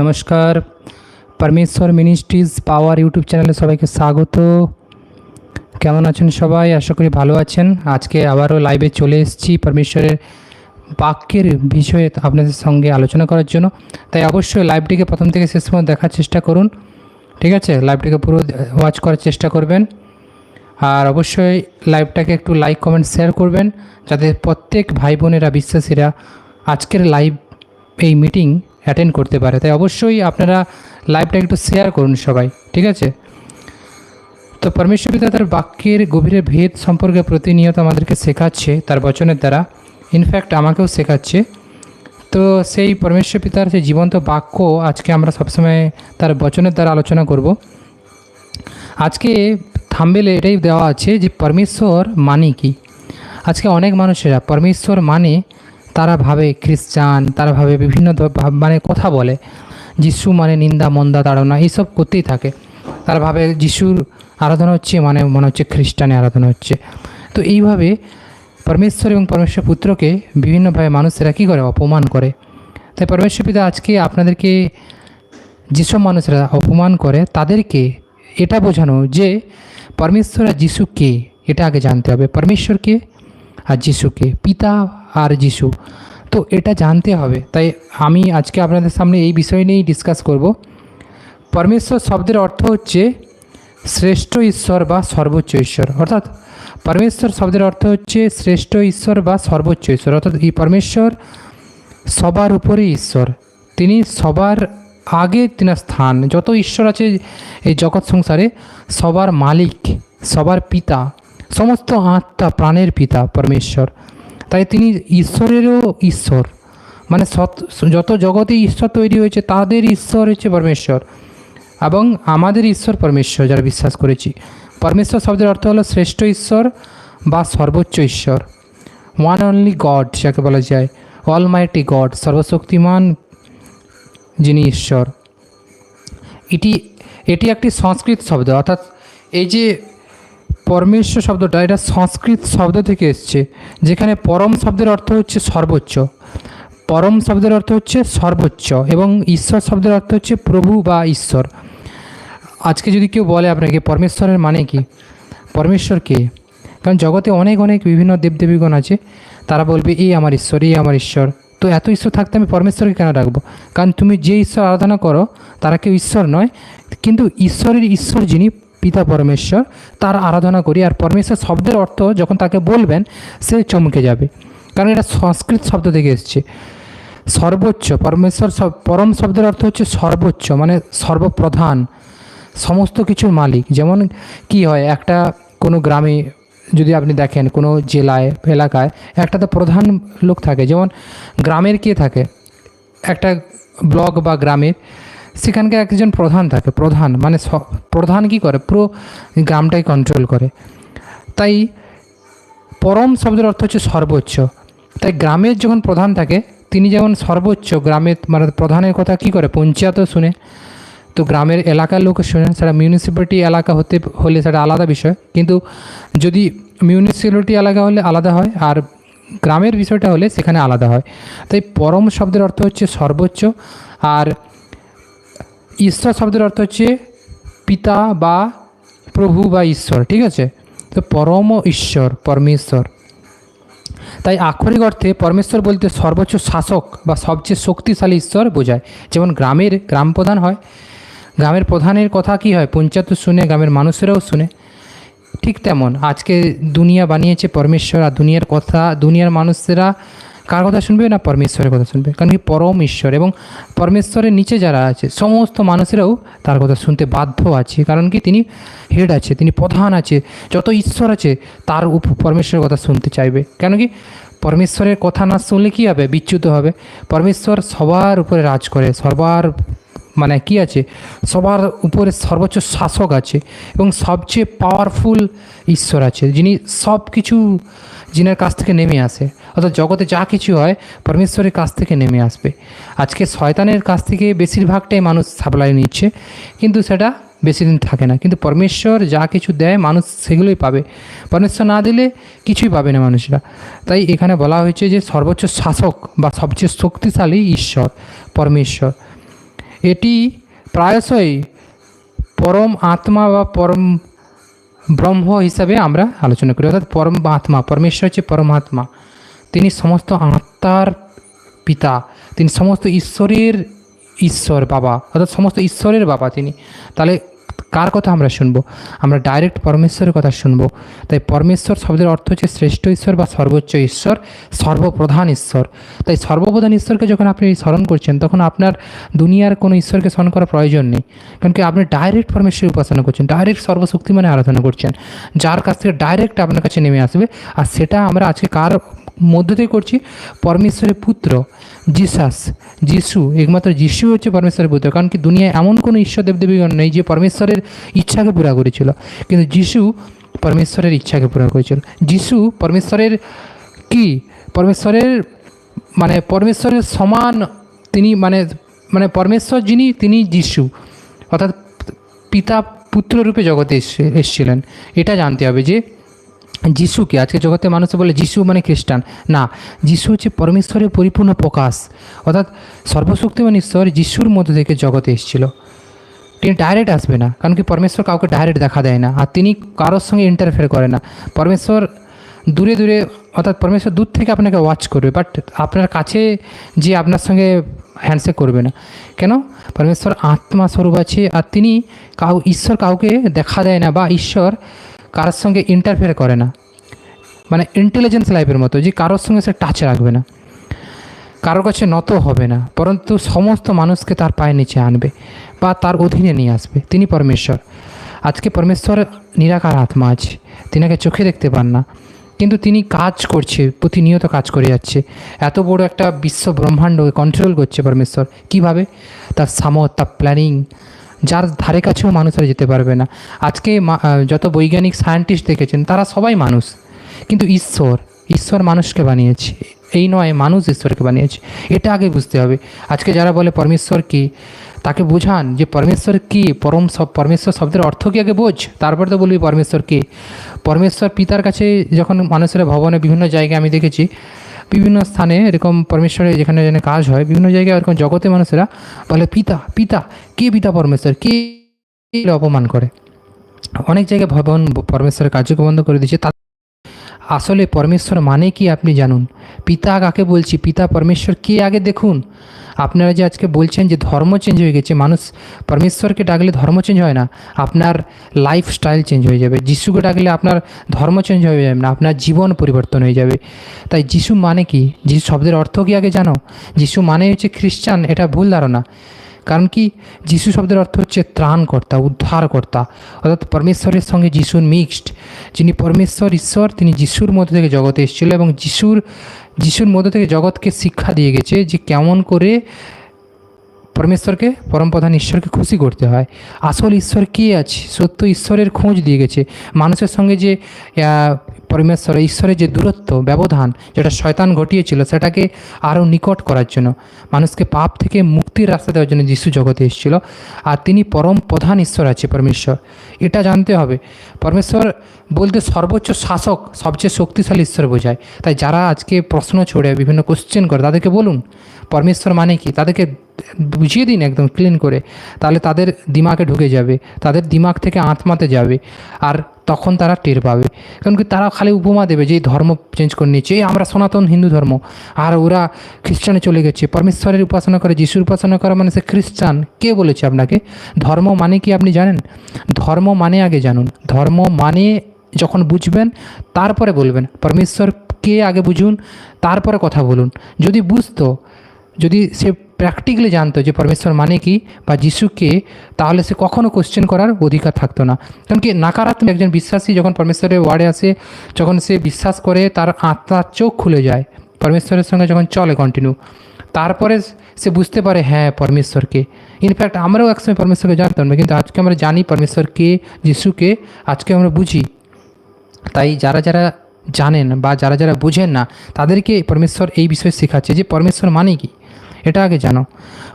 নমস্কার। পরমেশ্বর মিনিস্ট্রিজ পাওয়ার ইউটিউব চ্যানেলে সবাইকে স্বাগত। কেমন আছেন সবাই? আশা করি ভালো আছেন। আজকে আবারও লাইভে চলে এসেছি পরমেশ্বরের বাক্যের বিষয়ে আপনাদের সঙ্গে আলোচনা করার জন্য। তাই অবশ্যই লাইভটিকে প্রথম থেকে শেষ পর্যন্ত দেখার চেষ্টা করুন। ঠিক আছে? লাইভটিকে পুরো ওয়াচ করার চেষ্টা করবেন। আর অবশ্যই লাইভটাকে একটু লাইক কমেন্ট শেয়ার করবেন। যাতে প্রত্যেক ভাই বোনেরা বিশ্বাসীরা আজকের লাইভ এই মিটিং অ্যাটেন্ড করতে পারে। তাই অবশ্যই আপনারা লাইভটা একটু শেয়ার করুন সবাই, ঠিক আছে? তো পরমেশ্বর পিতা তার বাক্যের গভীরে ভেদ সম্পর্কে প্রতিনিয়ত আমাদেরকে শেখাচ্ছে, তার বচনের দ্বারা। ইনফ্যাক্ট আমাকেও শেখাচ্ছে। তো সেই পরমেশ্বর পিতার সেই জীবন্ত বাক্য আজকে আমরা সবসময় তার বচনের দ্বারা আলোচনা করব। আজকে থাম্বেলে এটাই দেওয়া আছে যে, পরমেশ্বর মানে কি? আজকে অনেক মানুষেরা, পরমেশ্বর মানে তারা ভাবে খ্রিস্টান, তারা ভাবে বিভিন্ন মানে কথা বলে। যিশু মানে নিন্দা, মন্দা, তাড়না, এইসব করতেই থাকে। তারা ভাবে যিশুর আরাধনা হচ্ছে মানে মনে হচ্ছে খ্রিস্টানের আরাধনা হচ্ছে। তো এইভাবে পরমেশ্বর এবং পরমেশ্বর পুত্রকে বিভিন্নভাবে মানুষেরা কী করে? অপমান করে। তাই পরমেশ্বর পিতা আজকে আপনাদেরকে যেসব মানুষরা অপমান করে, তাদেরকে এটা বোঝানো যে, পরমেশ্বর আর যিশু কে? এটা আগে জানতে হবে। পরমেশ্বর কে? আর যিশুকে, পিতা আর যিশু। তো এটা জানতে হবে। তাই আমি আজকে আপনাদের সামনে এই বিষয় নিয়েই ডিসকাস করব। পরমেশ্বর শব্দের অর্থ হচ্ছে শ্রেষ্ঠ ঈশ্বর বা সর্বোচ্চ ঈশ্বর। অর্থাৎ পরমেশ্বর শব্দের অর্থ হচ্ছে শ্রেষ্ঠ ঈশ্বর বা সর্বোচ্চ ঈশ্বর। অর্থাৎ এই পরমেশ্বর সবার উপরে ঈশ্বর। তিনি সবার আগে তিনার স্থান। যত ঈশ্বর আছে এই জগৎ সংসারে, সবার মালিক, সবার পিতা সমস্ত আত্মা প্রাণের পিতা পরমেশ্বর। তাই তিনি ঈশ্বরেরও ঈশ্বর। মানে সৎ, যত জগতে ঈশ্বর তৈরি হয়েছে, তাদের ঈশ্বর হচ্ছে পরমেশ্বর। এবং আমাদের ঈশ্বর পরমেশ্বর, যারা বিশ্বাস করেছি। পরমেশ্বর শব্দের অর্থ হলো শ্রেষ্ঠ ঈশ্বর বা সর্বোচ্চ ঈশ্বর। ওয়ান অনলি গড যাকে বলা যায়। অল মাইটি গড সর্বশক্তিমান যিনি ঈশ্বর। এটি এটি একটি সংস্কৃত শব্দ। অর্থাৎ এই যে পরমেশ্বর শব্দটা, এটা সংস্কৃত শব্দ থেকে এসছে, যেখানে পরম শব্দের অর্থ হচ্ছে সর্বোচ্চ। পরম শব্দের অর্থ হচ্ছে সর্বোচ্চ এবং ঈশ্বর শব্দের অর্থ হচ্ছে প্রভু বা ঈশ্বর। আজকে যদি কেউ বলে আপনাকে, পরমেশ্বরের মানে কি? পরমেশ্বর কে? কারণ জগতে অনেক অনেক বিভিন্ন দেবদেবীগণ আছে, তারা বলবে, এই আমার ঈশ্বর, এই আমার ঈশ্বর। তো এত ঈশ্বর থাকতে আমি পরমেশ্বরকে কেন রাখব কারণ তুমি যে ঈশ্বর আরাধনা করো, তারা কেউ ঈশ্বর নয়, কিন্তু ঈশ্বরের ঈশ্বর যিনি পিতা পরমেশ্বর, তার আরাধনা করি আর পরমেশ্বর শব্দের অর্থ যখন তাকে বলবেন, সে চমকে যাবে। কারণ এটা সংস্কৃত শব্দ থেকে এসছে। সর্বোচ্চ, পরমেশ্বর পরম শব্দের অর্থ হচ্ছে সর্বোচ্চ মানে সর্বপ্রধান, সমস্ত কিছুর মালিক। যেমন কি হয়, একটা কোনো গ্রামে যদি আপনি দেখেন, কোনো জেলায়, এলাকায় একটা তো প্রধান লোক থাকে। যেমন গ্রামের কে থাকে? একটা ব্লক বা গ্রামের সেখানকার একজন প্রধান থাকে, প্রধান মানে প্রধান কি করে? পুরো গ্রামটাই কন্ট্রোল করে। তাই পরম শব্দের অর্থ হচ্ছে সর্বোচ্চ। তাই গ্রামের যখন প্রধান থাকে, তিনি যেমন সর্বোচ্চ গ্রামের মানে প্রধানের কথা কি করে? পঞ্চায়েতও শুনে। তো গ্রামের এলাকার লোক শুনে, সেটা মিউনিসিপ্যালিটি এলাকা হতে, হলে সেটা আলাদা বিষয়। কিন্তু যদি মিউনিসিপ্যালিটি এলাকা হলে আলাদা হয়, আর গ্রামের বিষয়টা হলে সেখানে আলাদা হয়। তাই পরম শব্দের অর্থ হচ্ছে সর্বোচ্চ। আর ঈশ্বর শব্দের অর্থ হচ্ছে পিতা বা প্রভু বা ঈশ্বর, ঠিক আছে? তো পরম ঈশ্বর, পরমেশ্বর। তাই আক্ষরিক অর্থে পরমেশ্বর বলতে সর্বোচ্চ শাসক বা সবচেয়ে শক্তিশালী ঈশ্বর বোঝায়। যেমন গ্রামের গ্রাম প্রধান হয়, গ্রামের প্রধানের কথা কি হয়? পঞ্চায়েত শুনে, গ্রামের মানুষেরাও শুনে। ঠিক তেমন, আজকে দুনিয়া বানিয়েছে পরমেশ্বর, আর দুনিয়ার কথা, দুনিয়ার মানুষেরা কার কথা শুনবে না পরমেশ্বরের কথা শুনবে? কারণ কি পরম ঈশ্বর এবং পরমেশ্বরের নিচে যারা আছে, সমস্ত মানুষেরাও তার কথা শুনতে বাধ্য আছে। কারণ কি তিনি হেড আছে, তিনি প্রধান আছে, যত ঈশ্বর আছে, তার উপ পরমেশ্বরের কথা শুনতে চাইবে। কেন কি? পরমেশ্বরের কথা না শুনলে কী হবে? বিচ্যুত হবে। পরমেশ্বর সবার উপরে রাজ করে, সবার মানে কি আছে? সবার উপরে সর্বোচ্চ শাসক আছে এবং সবচেয়ে পাওয়ারফুল ঈশ্বর আছে, যিনি সব কিছু যিনার কাছ থেকে নেমে আসে। অর্থাৎ জগতে যা কিছু হয়, পরমেশ্বরের কাছ থেকে নেমে আসবে। আজকে শয়তানের কাছ থেকে বেশিরভাগটাই মানুষ সাপ্লাই নিচ্ছে, কিন্তু সেটা বেশি দিন থাকে না। কিন্তু পরমেশ্বর যা কিছু দেয়, মানুষ সেগুলোই পাবে। পরমেশ্বর না দিলে কিছুই পাবে না মানুষরা। তাই এখানে বলা হয়েছে যে সর্বোচ্চ শাসক বা সবচেয়ে শক্তিশালী ঈশ্বর পরমেশ্বর। এটি প্রায়শই পরম আত্মা বা পরম ব্রহ্ম হিসাবে আমরা আলোচনা করি। অর্থাৎ পরম আত্মা, পরমেশ্বর হচ্ছে পরমাত্মা। তিনি সমস্ত আত্মার পিতা, তিনি সমস্ত ঈশ্বরের ঈশ্বর বাবা, অর্থাৎ সমস্ত ঈশ্বরের বাবা তিনি। তাহলে কার কথা আমরা শুনব? আমরা ডাইরেক্ট পরমেশ্বরের কথা শুনব। তাই পরমেশ্বর শব্দের অর্থ হচ্ছে শ্রেষ্ঠ ঈশ্বর বা সর্বোচ্চ ঈশ্বর, সর্বপ্রধান ঈশ্বর। তাই সর্বপ্রধান ঈশ্বরকে যখন আপনি স্মরণ করছেন, তখন আপনার দুনিয়ার কোনো ঈশ্বরকে স্মরণ করার প্রয়োজন নেই। কারণ কি, আপনি ডাইরেক্ট পরমেশ্বরের উপাসনা করছেন ডাইরেক্ট সর্বশক্তিমানে আরাধনা করছেন। যার কাছ থেকে ডাইরেক্ট আপনার কাছে নেমে আসবে। আর সেটা আমরা আজকে কার মধ্য থেকে করছি? পরমেশ্বরের পুত্র। জিসাস, যিশু, একমাত্র যিশু হচ্ছে পরমেশ্বরের পুত্র। কারণ কি দুনিয়ায় এমন কোনো ঈশ্বর দেবদেবীগণ নেই যে পরমেশ্বরের ইচ্ছাকে পুরা করেছিল। কিন্তু যিশু পরমেশ্বরের ইচ্ছাকে পুরা করেছিল। যিশু পরমেশ্বরের কি? পরমেশ্বরের মানে পরমেশ্বরের সমান তিনি মানে মানে পরমেশ্বর যিনি, তিনি যিশু। অর্থাৎ পিতা পুত্র রূপে জগতে এসে, এসেছিলেন। এটা জানতে হবে যে যিশুকে, আজকে জগতে মানুষ বলে যিশু মানে খ্রিস্টান। না, যিশু হচ্ছে পরমেশ্বরের পরিপূর্ণ প্রকাশ। অর্থাৎ সর্বশক্তিমান ঈশ্বর যিশুর মধ্য থেকে জগতে এসেছিল। তিনি ডাইরেক্ট আসবে না, কারণ কি পরমেশ্বর কাউকে ডাইরেক্ট দেখা দেয় না, আর তিনি কারোর সঙ্গে ইন্টারফেয়ার করে না। পরমেশ্বর দূরে দূরে, অর্থাৎ পরমেশ্বর দূর থেকে আপনাকে ওয়াচ করবে বাট আপনার কাছে যে আপনার সঙ্গে হ্যান্ডশেক করবে না। কেন? পরমেশ্বর আত্মা স্বরূপ আছে, আর তিনি কাউ, ঈশ্বর কাউকে দেখা দেয় না, বা ঈশ্বর কারোর সঙ্গে ইন্টারফেয়ার করে না। মানে ইন্টেলিজেন্স লাইফের মতো, যে কারোর সঙ্গে সে টাচ রাখবে না। কারোর কাছে নত হবে না, পরন্তু সমস্ত মানুষকে তার পায়ের নিচে আনবে বা তার অধীনে নিয়ে আসবে। তিনি পরমেশ্বর। আজকে পরমেশ্বর নিরাকার আত্মা আছে, তিনাকে চোখে দেখতে পান না। কিন্তু তিনি কাজ করছে, প্রতিনিয়ত কাজ করে যাচ্ছে। এত বড় একটা বিশ্ব ব্রহ্মাণ্ড কন্ট্রোল করছে পরমেশ্বর। কীভাবে? তার সামত তার প্ল্যানিং যার ধারে কাছেও মানুষরা যেতে পারবে না। আজকে যত বৈজ্ঞানিক সায়েন্টিস্ট দেখেছেন, তারা সবাই মানুষ। কিন্তু ঈশ্বর ঈশ্বর মানুষকে বানিয়েছে। এই নয়, মানুষ ঈশ্বরকে বানিয়েছে। এটা আগে বুঝতে হবে। আজকে যারা বলে পরমেশ্বর কি, তাকে বোঝান যে পরমেশ্বর কি? পরম সব, পরমেশ্বর শব্দের অর্থ কি আগে বোঝ? তারপর তো বলবি পরমেশ্বর কি? পরমেশ্বর পিতার কাছে যখন মানুষেরা ভবনে বিভিন্ন জায়গায় আমি দেখেছি বিভিন্ন স্থানে এরকম পরমেশ্বরের যেখানে যেখানে কাজ হয়, বিভিন্ন জায়গায় এরকম জগতে মানুষেরা বলে, পিতা পিতা, কে পিতা পরমেশ্বর? কে অপমান করে? অনেক জায়গায় ভবন পরমেশ্বরের কার্যকে বন্ধ করে দিচ্ছে তা আসলে পরমেশ্বর মানে কি আপনি জানুন? পিতা কাকে বলছি? পিতা, পরমেশ্বর কে? আগে দেখুন। আপনারা যে আজকে বলছেন যে ধর্ম চেঞ্জ হয়ে গেছে, মানুষ পরমেশ্বরকে ডাকলে ধর্ম চেঞ্জ হয় না, আপনার লাইফ স্টাইল চেঞ্জ হয়ে যাবে। যিশুকে ডাকলে আপনার ধর্ম চেঞ্জ হয়ে যাবে না, আপনার জীবন পরিবর্তন হয়ে যাবে। তাই যিশু মানে কি? যিশু শব্দের অর্থ কি আগে জানো? যিশু মানে হচ্ছে খ্রিস্টান, এটা ভুল ধারণা। কারণ কি? যিশু শব্দের অর্থ হচ্ছে ত্রাণকর্তা, উদ্ধারকর্তা। অর্থাৎ পরমেশ্বরের সঙ্গে যিশুর মিক্সড যিনি পরমেশ্বর, ঈশ্বর, তিনি যিশুর মধ্যে থেকে জগতে এসেছিল এবং যিশুর যিশুর মধ্য থেকে জগৎকে শিক্ষা দিয়ে গেছে যে কেমন করে পরমেশ্বরকে, পরমপ্রধান ঈশ্বরকে খুশি করতে হয়। আসল ঈশ্বর কে আছে? সত্য ঈশ্বরের খোঁজ দিয়ে গেছে। মানুষের সঙ্গে যে পরমেশ্বর, ঈশ্বরের যে দূরত্ব, ব্যবধান যেটা শয়তান ঘটিয়েছিল, সেটাকে আরও নিকট করার জন্য, মানুষকে পাপ থেকে মুক্তির রাস্তা দেওয়ার জন্য যিশু জগতে এসেছিল। আর তিনি পরম প্রধান ঈশ্বর আছে পরমেশ্বর। এটা জানতে হবে, পরমেশ্বর বলতে সর্বোচ্চ শাসক, সবচেয়ে শক্তিশালী ঈশ্বর বোঝায়। তাই যারা আজকে প্রশ্ন ছড়ে বিভিন্ন কোশ্চেন করে, তাদেরকে বলুন পরমেশ্বর মানে কি? তাদেরকে বুঝিয়ে দিন একদম ক্লিন করে। তাহলে তাদের দিমাগে ঢুকে যাবে, তাদের দিমাগ থেকে আত্মাতে যাবে আর তখন তারা টের পাবে। কারণ কি তারা খালি উপমা দেবে যে ধর্ম চেঞ্জ করে নিয়েছে এই আমরা সনাতন হিন্দু ধর্ম। আর ওরা খ্রিস্টানে চলে গেছে। পরমেশ্বরের উপাসনা করে, যিশুর উপাসনা করা মানে সে খ্রিস্টান। কে বলেছে আপনাকে? ধর্ম মানে কি আপনি জানেন? ধর্ম মানে আগে জানুন। ধর্ম মানে যখন বুঝবেন, তারপরে বলবেন। পরমেশ্বর কে আগে বুঝুন? তারপরে কথা বলুন। যদি বুঝতো যদি সে প্র্যাকটিক্যালি জানতো যে পরমেশ্বর মানে কি বা যিশুকে তাহলে সে কখনও কোশ্চেন করার অধিকার থাকতো না। কারণ কি, নাকারাত্মক একজন বিশ্বাসী যখন পরমেশ্বরের ওয়ার্ডে আসে, যখন সে বিশ্বাস করে, তার আত্মার চোখ খুলে যায়, পরমেশ্বরের সঙ্গে যখন চলে কন্টিনিউ তারপরে সে বুঝতে পারে হ্যাঁ পরমেশ্বরকে ইনফ্যাক্ট আমরাও একসময় পরমেশ্বরকে জানতাম না, কিন্তু আজকে আমরা জানি পরমেশ্বরকে যিশুকে আজকে আমরা বুঝি। তাই যারা যারা জানেন বা যারা যারা বুঝেন না, তাদেরকে পরমেশ্বর এই বিষয়ে শেখাচ্ছে যে পরমেশ্বর মানে কি। এটা আগে জানো।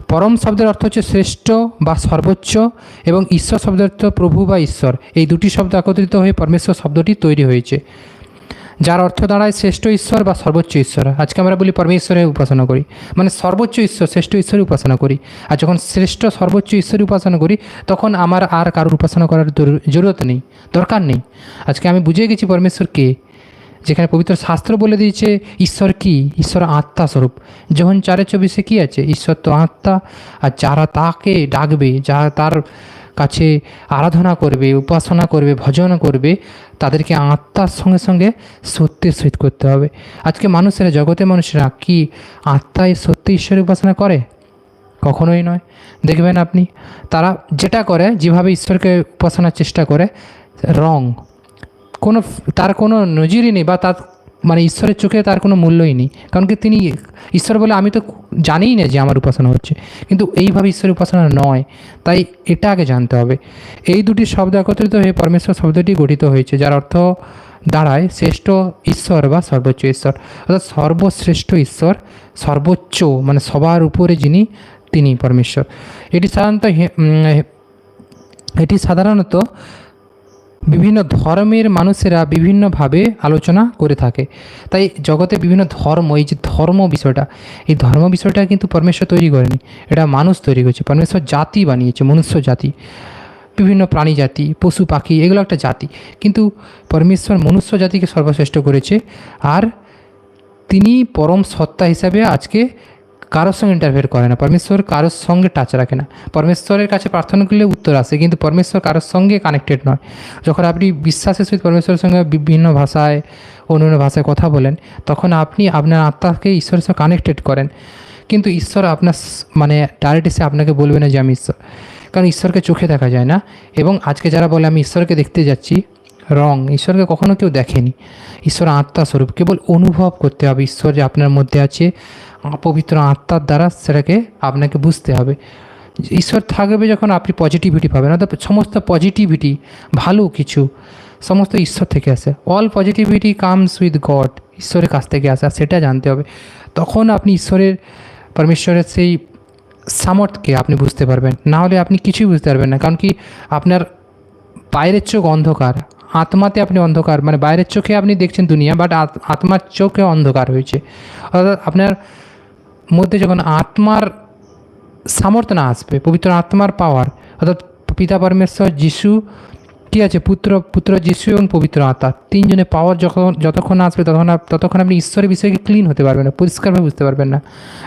পরম শব্দের অর্থ হচ্ছে শ্রেষ্ঠ বা সর্বোচ্চ এবং ঈশ্বর শব্দের অর্থ প্রভু বা ঈশ্বর। এই দুটি শব্দ একত্রিত হয়ে পরমেশ্বর শব্দটি তৈরি হয়েছে। যার অর্থ দাঁড়ায় শ্রেষ্ঠ ঈশ্বর বা সর্বোচ্চ ঈশ্বর। আজকে আমরা বলি পরমেশ্বরের উপাসনা করি। মানে সর্বোচ্চ ঈশ্বর, শ্রেষ্ঠ ঈশ্বরের উপাসনা করি। আর যখন শ্রেষ্ঠ, সর্বোচ্চ ঈশ্বরের উপাসনা করি, তখন আমার আর কারোর উপাসনা করার জরুরত নেই, দরকার নেই। আজকে আমি বুঝে গেছি পরমেশ্বর কে। যেখানে পবিত্র শাস্ত্র বলে দিয়েছে, ঈশ্বর কি? ঈশ্বর আত্মা স্বরূপ। যখন চারে চব্বিশে কী আছে? ঈশ্বর তো আত্মা, আর যারা তাকে ডাকবে, যারা তার কাছে আরাধনা করবে, উপাসনা করবে, ভজন করবে, তাদেরকে আত্মার সঙ্গে সঙ্গে সত্যের সহিত করতে হবে। আজকে মানুষেরা জগতে মানুষেরা কি আত্মায় সত্যি ঈশ্বরের উপাসনা করে? কখনোই নয়। দেখবেন আপনি, তারা যেটা করে, যেভাবে ঈশ্বরকে উপাসনার চেষ্টা করে, রং কোনো তার কোনো নজিরই নেই বা তার মানে ঈশ্বরের চোখে তার কোনো মূল্যই নেই। কারণ কি তিনি ঈশ্বর বলে আমি তো জানিই না যে আমার উপাসনা হচ্ছে। কিন্তু এইভাবে ঈশ্বরের উপাসনা নয়। তাই এটা আগে জানতে হবে। এই দুটি শব্দ একত্রিত হয়ে পরমেশ্বর শব্দটি গঠিত হয়েছে, যার অর্থ দাঁড়ায় শ্রেষ্ঠ ঈশ্বর বা সর্বোচ্চ ঈশ্বর। অর্থাৎ সর্বশ্রেষ্ঠ ঈশ্বর, সর্বোচ্চ মানে সবার উপরে যিনি, তিনি পরমেশ্বর। এটি সাধারণত এটি সাধারণত বিভিন্ন ধর্মের মানুষেরা বিভিন্নভাবে আলোচনা করে থাকে। তাই জগতে বিভিন্ন ধর্ম, এই যে ধর্ম বিষয়টা, এই ধর্ম বিষয়টা কিন্তু পরমেশ্বর তৈরি করেনি। এটা মানুষ তৈরি করেছে। পরমেশ্বর জাতি বানিয়েছে, মনুষ্য জাতি, বিভিন্ন প্রাণী জাতি, পশু, পাখি, এগুলো একটা জাতি। কিন্তু পরমেশ্বর মনুষ্য জাতিকে সর্বশ্রেষ্ঠ করেছে। আর তিনি পরম সত্তা হিসাবে আজকে কারোর সঙ্গে ইন্টারফেয়ার করে না, পরমেশ্বর কারোর সঙ্গে টাচ রাখে না। পরমেশ্বরের কাছে প্রার্থনা করলে উত্তর আসে, কিন্তু পরমেশ্বর কারোর সঙ্গে কানেক্টেড নয়। যখন আপনি বিশ্বাসের সহিত পরমেশ্বরের সঙ্গে বিভিন্ন ভাষায় অন্য অন্য ভাষায় কথা বলেন, তখন আপনি আপনার আত্মাকে ঈশ্বরের সঙ্গে কানেক্টেড করেন। কিন্তু ঈশ্বর আপনার মানে ডাইরেক্ট এসে আপনাকে বলবে না যে আমি ঈশ্বর। কারণ ঈশ্বরকে চোখে দেখা যায় না। এবং আজকে যারা বলে, আমি ঈশ্বরকে দেখতে যাচ্ছি রং ঈশ্বরকে কখনো কেউ দেখেনি। ঈশ্বর আত্মা স্বরূপ কেবল অনুভব করতে হবে ঈশ্বর যে আপনার মধ্যে আছে। পবিত্র আত্মার দ্বারা সেটাকে আপনাকে বুঝতে হবে। ঈশ্বর থাকবে যখন আপনি পজিটিভিটি পাবেন, অর্থাৎ সমস্ত পজিটিভিটি ভালো কিছু, সমস্ত ঈশ্বর থেকে আসে। All positivity comes with God ঈশ্বরের কাছ থেকে আসে, আর সেটা জানতে হবে। তখন আপনি ঈশ্বরের, পরমেশ্বরের সেই সামর্থ্যকে আপনি বুঝতে পারবেন। না হলে আপনি কিছুই বুঝতে পারবেন না, কারণ কি আপনার বাইরের চোখ অন্ধকার। আত্মাতে আপনি অন্ধকার মানে বাইরের চোখে আপনি দেখছেন দুনিয়া বাট আত্মার চোখে অন্ধকার হয়েছে। অর্থাৎ আপনার মধ্যে যখন আত্মার সামর্থ্য না আসবে, পবিত্র আত্মার পাওয়ার অর্থাৎ পিতা পরমেশ্বর যিশু, কী আছে? পুত্র পুত্র যিশু এবং পবিত্র আত্মা। তিনজনে পাওয়ার যখন, যতক্ষণ আসবে, ততক্ষণ ততক্ষণ আপনি ঈশ্বরের বিষয়কে ক্লিন হতে পারবেন না, পরিষ্কারভাবে বুঝতে পারবেন না।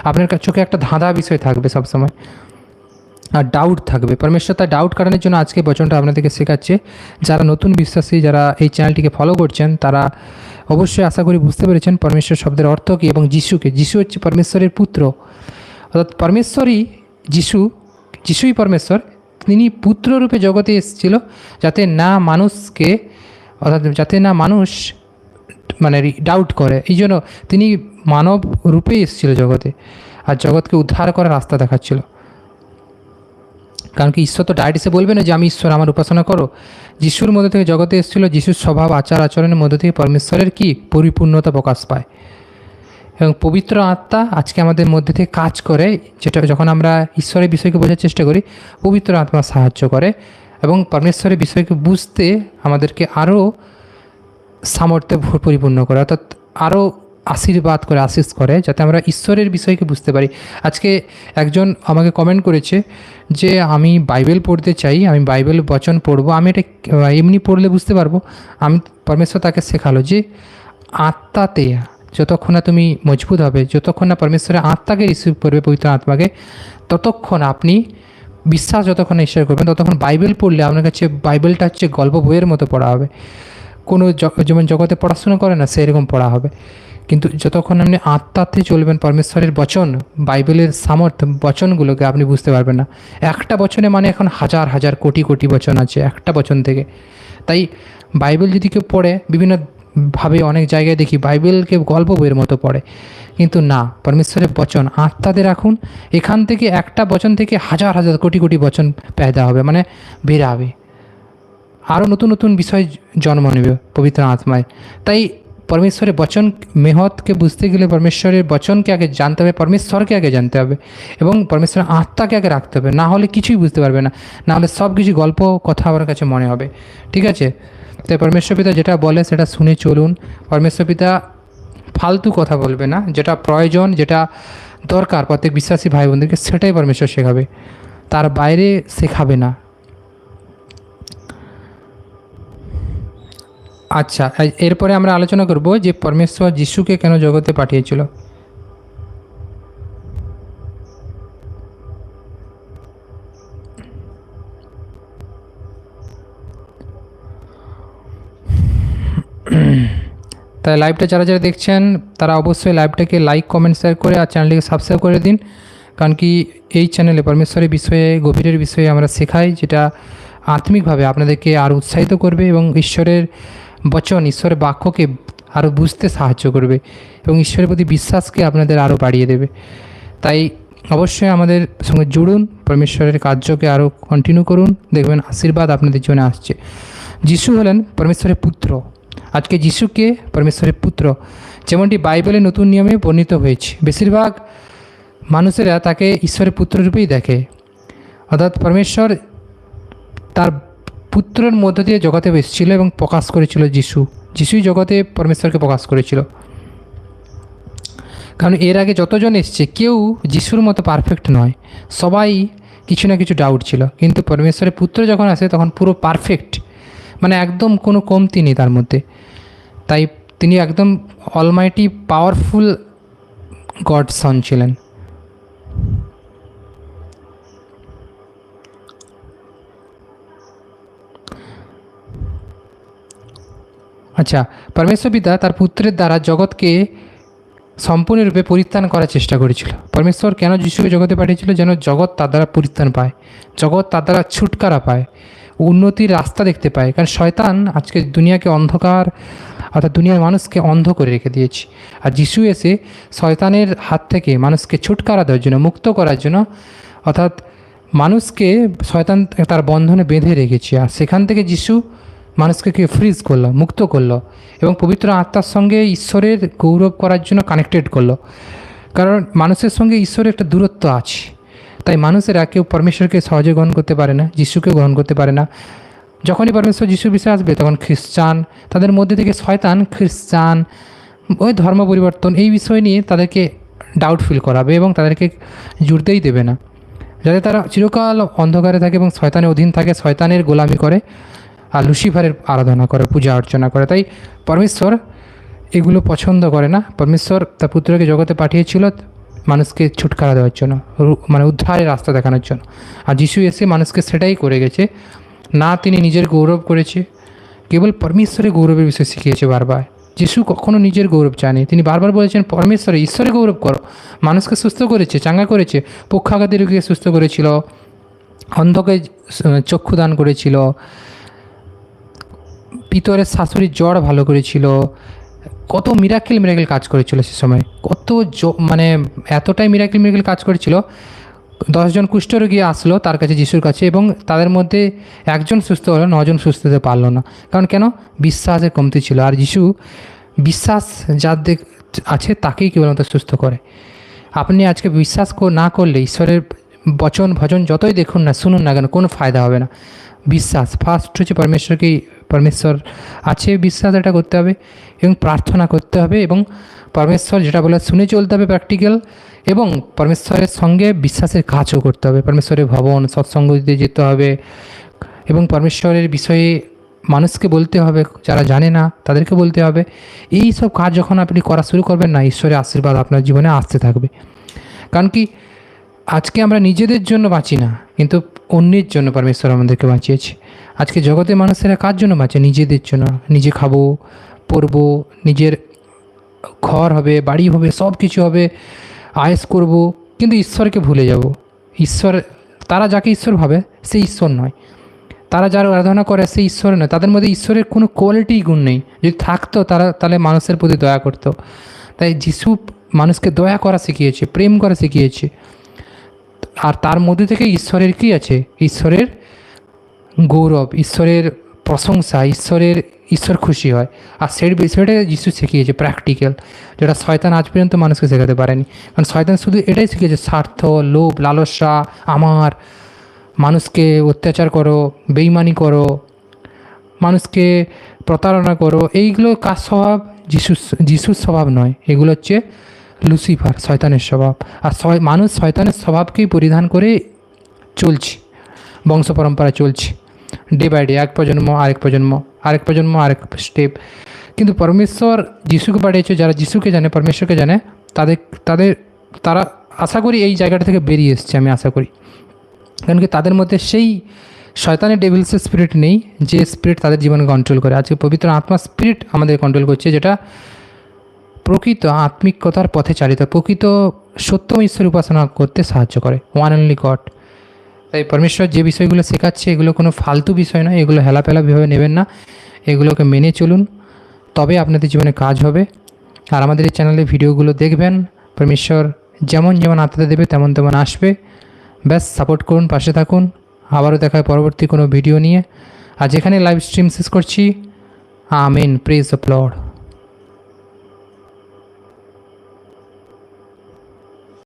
আপনার কা- চোখে একটা ধাঁধা বিষয় থাকবে সবসময়। আর ডাউট থাকবে। পরমেশ্বর তার ডাউট কাটানোর জন্য আজকে বচনটা আপনাদেরকে শেখাচ্ছে। যারা নতুন বিশ্বাসী, যারা এই চ্যানেলটিকে ফলো করছেন, তারা অবশ্যই আশা করি বুঝতে পেরেছেন পরমেশ্বর শব্দের অর্থ কী এবং যিশুকে যিশু হচ্ছে পরমেশ্বরের পুত্র। অর্থাৎ পরমেশ্বরই যিশু, যিশুই পরমেশ্বর। তিনি পুত্ররূপে জগতে এসেছিল যাতে না মানুষকে, অর্থাৎ যাতে না মানুষ মানে ডাউট করে। এই জন্য তিনি মানব রূপে এসেছিল জগতে। আর জগৎকে উদ্ধার করার রাস্তা দেখাচ্ছিল। কারণ কি ঈশ্বর তো ডাইরেক্ট এসে বলবে না যে আমি ঈশ্বর, আমার উপাসনা করো। যিশুর মধ্যে থেকে জগতে এসেছিল, যিশুর স্বভাব, আচার আচরণের মধ্যে থেকে পরমেশ্বরের কি? পরিপূর্ণতা প্রকাশ পায়। এবং পবিত্র আত্মা আজকে আমাদের মধ্যে থেকে কাজ করে, যেটা যখন আমরা ঈশ্বরের বিষয়কে বোঝার চেষ্টা করি, পবিত্র আত্মা সাহায্য করে এবং পরমেশ্বরের বিষয়কে বুঝতে আমাদেরকে আরও সামর্থ্যে পরিপূর্ণ করে। অর্থাৎ আরও আশীর্বাদ করে আশিস করে যাতে আমরা ঈশ্বরের বিষয়কে বুঝতে পারি। আজকে একজন আমাকে কমেন্ট করেছে যে, আমি বাইবেল পড়তে চাই, আমি বাইবেল বচন পড়ব। আমি এটা এমনি পড়লে বুঝতে পারব। আমি পরমেশ্বর তাকে শেখালো যে, আত্মাতে যতক্ষণ না তুমি মজবুত হবে, যতক্ষণ না পরমেশ্বরের আত্মাকে রিসিভ করবে পবিত্র আত্মাকে, ততক্ষণ আপনি বিশ্বাস যতক্ষণ ঈশ্বর করবেন, ততক্ষণ বাইবেল পড়লে আপনার কাছে বাইবেলটা হচ্ছে গল্প বইয়ের মতো পড়া হবে। কোনো যেমন জগতে পড়াশোনা করে না, সেরকম পড়া হবে। কিন্তু যতক্ষণ আপনি আত্মাতে চলবেন পরমেশ্বরের বচন, বাইবেলের সামর্থ্য বচনগুলোকে আপনি বুঝতে পারবেন না। একটা বচনে মানে এখন হাজার হাজার কোটি কোটি বচন আছে একটা বচন থেকে। তাই বাইবেল যদি কেউ পড়ে বিভিন্ন ভাবে অনেক জায়গায় দেখি বাইবেলকে গল্প বইয়ের মতো পড়ে। কিন্তু না, পরমেশ্বরের বচন আত্মাতে রাখুন, এখান থেকে একটা বচন থেকে হাজার হাজার কোটি কোটি বচন পেদা হবে মানে বেরাবে আরও নতুন নতুন বিষয় জন্ম নেবে পবিত্র আত্মায়। তাই পরমেশ্বরের বচন মেহতকে বুঝতে গেলে পরমেশ্বরের বচনকে আগে জানতে হবে, পরমেশ্বরকে আগে জানতে হবে এবং পরমেশ্বরের আত্মাকে আগে রাখতে হবে। না হলে কিছুই বুঝতে পারবে না না হলে সব কিছু গল্প, কথা আমার কাছে মনে হবে। ঠিক আছে? তাই পরমেশ্বর পিতা যেটা বলে সেটা শুনে চলুন। পরমেশ্বর পিতা ফালতু কথা বলবে না, যেটা প্রয়োজন, যেটা দরকার প্রত্যেক বিশ্বাসী ভাই বোনদেরকে সেটাই পরমেশ্বর শেখাবে। তার বাইরে শেখাবে না। আচ্ছা এরপরে আমরা আলোচনা করব যে পরমেশ্বর যিশুকে কেন জগতে পাঠিয়েছিল। তাই লাইভটা যারা যারা দেখছেন, তারা অবশ্যই লাইভটাকে লাইক, কমেন্ট শেয়ার করে আর চ্যানেলটিকে সাবস্ক্রাইব করে দিন। কারণ কি এই চ্যানেলে পরমেশ্বরের বিষয়ে, গভীরের বিষয়ে আমরা শেখাই, যেটা আত্মিকভাবে আপনাদেরকে আর উৎসাহিত করবে এবং ঈশ্বরের বচন ঈশ্বরের বাক্যকে আরও বুঝতে সাহায্য করবে এবং ঈশ্বরের প্রতি বিশ্বাসকে আপনাদের আরও বাড়িয়ে দেবে। তাই অবশ্যই আমাদের সঙ্গে জুড়ুন, পরমেশ্বরের কার্যকে আরও কন্টিনিউ করুন। দেখবেন আশীর্বাদ আপনাদের জন্য আসছে। যিশু হলেন পরমেশ্বরের পুত্র। আজকে যিশুকে পরমেশ্বরের পুত্র। যেমনটি বাইবেলের নতুন নিয়মে বর্ণিত হয়েছে, বেশিরভাগ মানুষেরা তাকে ঈশ্বরের পুত্ররূপেই দেখে। অর্থাৎ পরমেশ্বর তার পুত্রের মধ্য দিয়ে জগতে এসেছিল এবং প্রকাশ করেছিল যিশু। যিশুই জগতে পরমেশ্বরকে প্রকাশ করেছিল। কারণ এর আগে যতজন এসছে, কেউ যিশুর মতো পারফেক্ট নয়। সবাই কিছু না কিছু ডাউট ছিল। কিন্তু পরমেশ্বরের পুত্র যখন আসে, তখন পুরো পারফেক্ট মানে একদম কোনো কমতি নেই তার মধ্যে। তাই তিনি একদম অলমাইটি পাওয়ারফুল গড সন ছিলেন। আচ্ছা পরমেশ্বর পিতা তার পুত্রের দ্বারা জগৎকে সম্পূর্ণরূপে পরিত্রাণ করার চেষ্টা করেছিল। পরমেশ্বর কেন যিশুকে জগতে পাঠিয়েছিল? যেন জগৎ তার দ্বারা পরিত্রাণ পায়। জগৎ তার দ্বারা ছুটকারা পায় উন্নতির রাস্তা দেখতে পায়। কারণ শয়তান আজকে দুনিয়াকে অন্ধকার, অর্থাৎ দুনিয়ার মানুষকে অন্ধ করে রেখে দিয়েছে। আর যিশু এসে শয়তানের হাত থেকে মানুষকে ছুটকারা দেওয়ার জন্য, মুক্ত করার জন্য, অর্থাৎ মানুষকে শয়তান তার বন্ধনে বেঁধে রেখেছে। আর সেখান থেকে যিশু মানুষকে কে ফ্রিজ করল, মুক্ত করল এবং পবিত্র আত্মার সঙ্গে ঈশ্বরের গৌরব করার জন্য কানেক্টেড করল। কারণ মানুষের সঙ্গে ঈশ্বরের একটা দূরত্ব আছে। তাই মানুষেরা কেউ পরমেশ্বরকে সহজে গ্রহণ করতে পারে না, যিশুকে গ্রহণ করতে পারে না। যখনই পরমেশ্বর যিশুর বিষয়ে আসবে, তখন খ্রিস্টান, তাদের মধ্যে থেকে শয়তান, খ্রিস্টান, ওই ধর্ম পরিবর্তন, এই বিষয় নিয়ে তাদেরকে ডাউট ফিল করাবে এবং তাদেরকে জুড়তেই দেবে না। যাতে তারা চিরকাল অন্ধকারে থাকে এবং শয়তানের অধীন থাকে, শয়তানের গোলামি করে। লুসিফারের আরাধনা করে, পূজা অর্চনা করে। তাই পরমেশ্বর এগুলো পছন্দ করে না। পরমেশ্বর তার পুত্রকে জগতে পাঠিয়েছিল মানুষকে ছুটকারা দেওয়ার জন্য মানে উদ্ধারের রাস্তা দেখানোর জন্য। আর যিশু এসে মানুষকে সেটাই করে গেছে। না তিনি নিজের গৌরব করেছে, কেবল পরমেশ্বরের গৌরবের বিষয় শিখিয়েছে বারবার। যিশু কখনো নিজের গৌরব চায়নি। তিনি বারবার বলেছেন, পরমেশ্বরে ঈশ্বরে গৌরব করো। মানুষকে সুস্থ করেছে, চাঙ্গা করেছে, পক্ষাঘাতী রোগীকে সুস্থ করেছিল, অন্ধকে চক্ষু দান করেছিল পিতরের শাশুড়ির জ্বর ভালো করেছিল। কত মিরাকেল মিরাকেল কাজ করেছিল সে সময়। কত মানে এতটাই মিরাকেল মিরাকেল কাজ করেছিল। দশজন কুষ্ঠরোগী আসলো তার কাছে যিশুর কাছে এবং তাদের মধ্যে একজন সুস্থ হলো, নজন সুস্থ হতে পারল না। কারণ কেন? বিশ্বাসের কমতি ছিল। আর যিশু বিশ্বাস যার আছে তাকেই কেবলমাত্র সুস্থ করে। আপনি আজকে বিশ্বাস না করলে ঈশ্বরের বচন, ভজন যতই দেখুন না, শুনুন না কেন, কোনো ফায়দা হবে না। বিশ্বাস ফার্স্ট হচ্ছে পরমেশ্বরকেই পরমেশ্বর আছে, বিশ্বাস এটা করতে হবে এবং প্রার্থনা করতে হবে এবং পরমেশ্বর যেটা বলে শুনে চলতে হবে প্র্যাকটিক্যাল এবং পরমেশ্বরের সঙ্গে বিশ্বাসের কাজও করতে হবে। পরমেশ্বরের ভবন, সৎসঙ্গ দিতে যেতে হবে এবং পরমেশ্বরের বিষয়ে মানুষকে বলতে হবে, যারা জানে না তাদেরকে বলতে হবে। এই সব কাজ যখন আপনি করা শুরু করবেন না, ঈশ্বরের আশীর্বাদ আপনার জীবনে আসতে থাকবে। কারণ কি, আজকে আমরা নিজেদের জন্য বাঁচি না, কিন্তু অন্যের জন্য পরমেশ্বর আমাদেরকে বাঁচিয়েছে। আজকে জগতে মানুষেরা কার জন্য বাঁচে? নিজেদের জন্য। নিজে খাব, পরবো, নিজের ঘর হবে, বাড়ি হবে সব কিছু হবে, আয়েস করব, কিন্তু ঈশ্বরকে ভুলে যাব। ঈশ্বর, তারা যাকে ঈশ্বর ভাবে, সে ঈশ্বর নয়। তারা যারা আরাধনা করে, সে ঈশ্বর নয়। তাদের মধ্যে ঈশ্বরের কোনো কোয়ালিটি গুণ নেই। যদি থাকতো তারা, তাহলে মানুষের প্রতি দয়া করতো। তাই যিশু মানুষকে দয়া করা শিখিয়েছে, প্রেম করা শিখিয়েছে। আর তার মধ্যে থেকে ঈশ্বরের কি আছে? ঈশ্বরের গৌরব, ঈশ্বরের প্রশংসা, ঈশ্বরের ঈশ্বর খুশি হয়। আর সেই বিষয়টা যিশু শিখিয়েছে প্র্যাকটিক্যাল যেটা শয়তান আজ পর্যন্ত মানুষকে শেখাতে পারেনি। কারণ শয়তান শুধু এটাই শিখিয়েছে, স্বার্থ, লোভ, লালসা, আমার, মানুষকে অত্যাচার করো, বেইমানি করো, মানুষকে প্রতারণা করো, এইগুলো কার স্বভাব? যিশুর যিশুর স্বভাব নয়। এগুলো হচ্ছে লুসিফার, শয়তানের স্বভাব। আর মানুষ শয়তানের স্বভাবকেই পরিধান করে চলছে, বংশ পরম্পরা চলছে। ডে বাই ডে এক প্রজন্ম, আরেক প্রজন্ম আরেক প্রজন্ম, আরেক স্টেপ কিন্তু পরমেশ্বর যিশুকে পাঠিয়েছে, যারা যিশুকে জানে, পরমেশ্বরকে জানে, তাদের তাদের, তারা আশা করি এই জায়গাটা থেকে বেরিয়ে এসছে, আমি আশা করি। কারণ কি তাদের মধ্যে সেই শয়তানের ডেভিলসের স্পিরিট নেই, যে স্পিরিট তাদের জীবনে কন্ট্রোল করে। আজকে পবিত্র আত্মা স্পিরিট আমাদের কন্ট্রোল করছে, যেটা প্রকৃত আত্মিকতার পথে চালিত, প্রকৃত সত্যম ঈশ্বর উপাসনা করতে সাহায্য করে। ওয়ান অনলি গড তাই পরমেশ্বর যে বিষয়গুলো শেখাচ্ছে, এগুলো কোনো ফালতু বিষয় নয়, এগুলো হেলাপেলাভাবে নেবেন না। এগুলোকে মেনে চলুন, তবে আপনাদের জীবনে কাজ হবে। আর আমাদের এই চ্যানেলে ভিডিওগুলো দেখবেন, পরমেশ্বর যেমন যেমন আত্মাতে দেবে, তেমন তেমন আসবে। ব্যাস সাপোর্ট করুন, পাশে থাকুন। আবারও দেখা হয় পরবর্তী কোনো ভিডিও নিয়ে। আর যেখানে লাইভ স্ট্রিম শেষ করছি আমেন প্রেজ অফ লর্ড